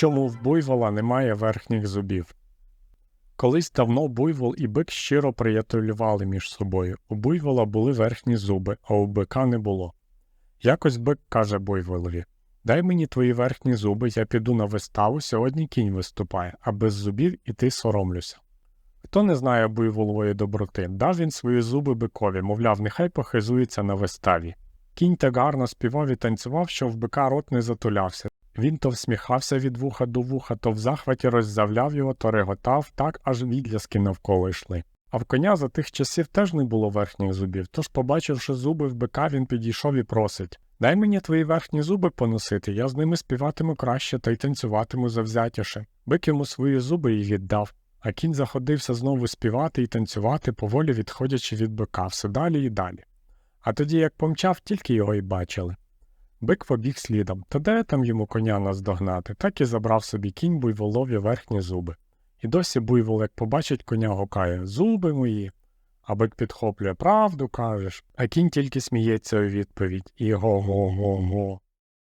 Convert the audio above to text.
Чому в буйвола немає верхніх зубів? Колись давно буйвол і бик щиро приятелювали між собою. У буйвола були верхні зуби, а у бика не було. Якось бик каже буйволові Дай мені твої верхні зуби, я піду на виставу, сьогодні кінь виступає, а без зубів іти соромлюся. Хто не знає буйволової доброти, дав він свої зуби бикові, мовляв, нехай похизується на виставі. Кінь так гарно співав і танцював, що в бика рот не затулявся. Він то всміхався від вуха до вуха, то в захваті роззявляв його, то реготав, так аж відляски навколо йшли. А в коня за тих часів теж не було верхніх зубів, тож, побачивши зуби в бика, він підійшов і просить Дай мені твої верхні зуби поносити, я з ними співатиму краще та й танцюватиму завзятіше. Бик йому свої зуби і віддав, а кінь заходився знову співати і танцювати, поволі відходячи від бика, все далі і далі. А тоді, як помчав, тільки його й бачили. Бик побіг слідом, та де там йому коня наздогнати, так і забрав собі кінь буйволові верхні зуби. І досі буйвол, як побачить коня, гукає Зуби мої. А бик підхоплює правду кажеш, а кінь тільки сміється у відповідь і го-го-го-го.